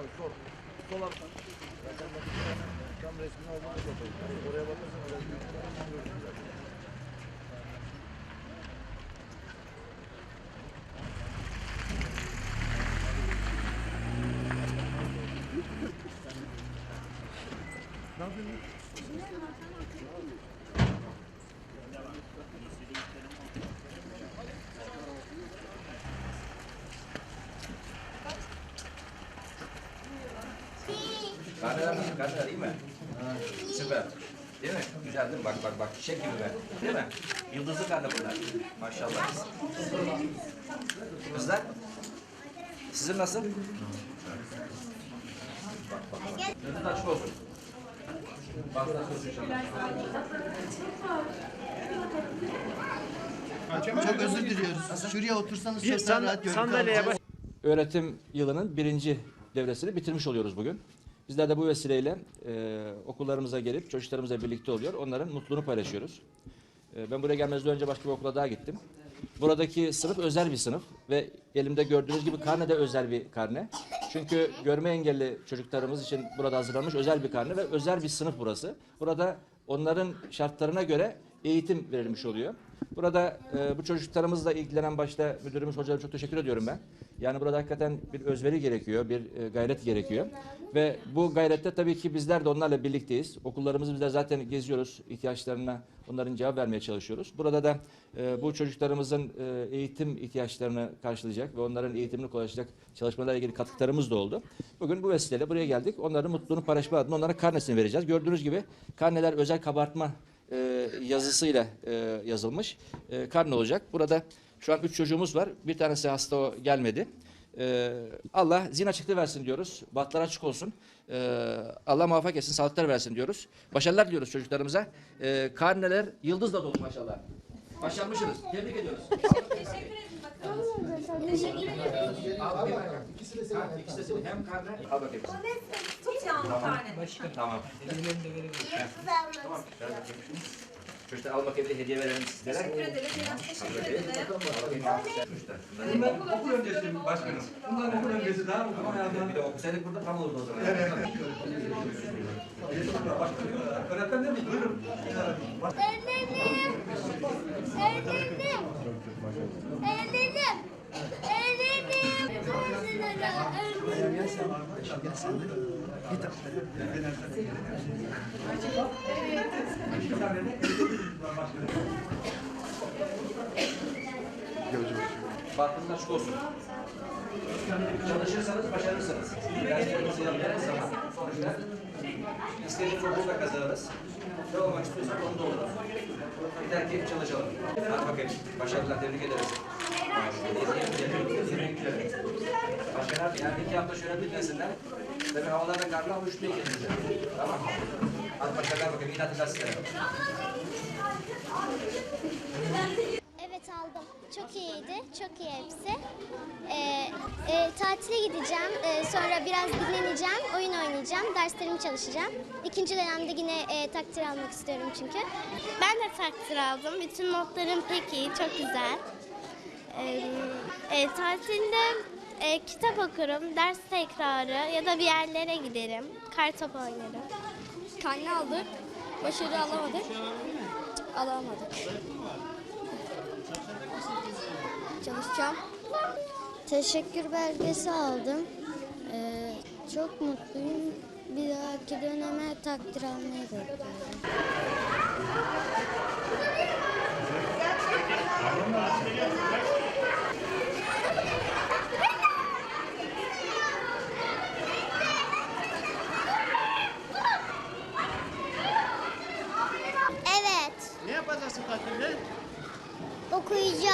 bak sol. Sol arkan. Tam resmini aldığında kapatın. Yani oraya bakarsan oraya görürsün zaten. Karneler nasıl? Karneler iyi mi? Süper. Değil mi? Güzel değil mi? Bak bak bak çiçek gibi be. Değil mi? Yıldızlı karne bunlar. Maşallah. Kızlar? Sizin nasıl? Bak bak bak. Yıldız açık olsun. İnşallah. Çok özür diliyoruz. Şuraya otursanız çok daha rahat görün. Öğretim yılının birinci devresini bitirmiş oluyoruz bugün. Bizler de bu vesileyle e, okullarımıza gelip çocuklarımızla birlikte oluyor. Onların mutluluğunu paylaşıyoruz. E, ben buraya gelmezden önce başka bir okula daha gittim. Buradaki sınıf özel bir sınıf ve elimde gördüğünüz gibi karne de özel bir karne. Çünkü görme engelli çocuklarımız için burada hazırlanmış özel bir karne ve özel bir sınıf burası. Burada onların şartlarına göre eğitim verilmiş oluyor. Burada e, bu çocuklarımızla ilgilenen başta müdürümüz hocalara çok teşekkür ediyorum ben. Yani burada hakikaten bir özveri gerekiyor, bir e, gayret gerekiyor. Ve bu gayrette tabii ki bizler de onlarla birlikteyiz. Okullarımızı bizler zaten geziyoruz, ihtiyaçlarına onların cevap vermeye çalışıyoruz. Burada da e, bu çocuklarımızın e, eğitim ihtiyaçlarını karşılayacak ve onların eğitimini kolaylaştıracak çalışmalarla ilgili katkılarımız da oldu. Bugün bu vesileyle buraya geldik. Onların mutluluğunu paylaşma adına onlara karnesini vereceğiz. Gördüğünüz gibi karneler özel kabartma e, yazısıyla e, yazılmış e, karne olacak. Burada şu an üç çocuğumuz var. Bir tanesi hasta gelmedi. E, Allah zihin açıklığı versin diyoruz. Bahtlar açık olsun. E, Allah muvaffak etsin, sağlıklar versin diyoruz. Başarılar diliyoruz çocuklarımıza. E, karneler yıldızla dolu maşallah. Başarmışsınız. Tebrik ediyoruz. Al bakayım. Ha, ikisi de senin. Hem karne. Al bakayım. Çok yağmur tane. Tamam. Tamam. Ver bakayım. Çocuklar al bakayım bir hediye verelim sizlere. Teşekkür ederim. Teşekkür ederim. Bunlar Okul öncesi başkanım. Bunlar okul öncesi daha mı? Bir de okusaydık burada tam olurdu o zaman. öğretmen değil mi? Buyurun. Öğretmenim. Öğretmenim. Öğretmenim. Çok güzel öğretmenim. Bahtınız açık olsun. Çalışırsanız başarırsınız. Derslerinizi yaptığınız zaman sonuçta istediğiniz okulda kazanırız. Ne olmak istiyorsak onu da oluruz. Yeter ki çalışalım. Hadi bakayım. Başarılar tebrik ederiz. Başkanlar yani iki hafta şöyle dinlesinler. Tabii havalarda ama üşütmeye kendinize. Tamam. Hadi başarılar bakayım. İyi tatiller size. Evet aldım. Çok iyiydi. Çok iyi hepsi. Ee, e, tatile gideceğim. Ee, sonra biraz dinleneceğim. Oyun oynayacağım. Derslerimi çalışacağım. İkinci dönemde yine e, takdir almak istiyorum çünkü. Ben de takdir aldım. Bütün notlarım pek iyi, çok güzel. E, tatilde e, kitap okurum, ders tekrarı ya da bir yerlere giderim. Kartop oynarım. Karne aldık, başarı alamadık. Alamadık. Çalışacağım. Teşekkür belgesi aldım. Ee, çok mutluyum. Bir dahaki döneme takdir almayı bekliyorum. 睡觉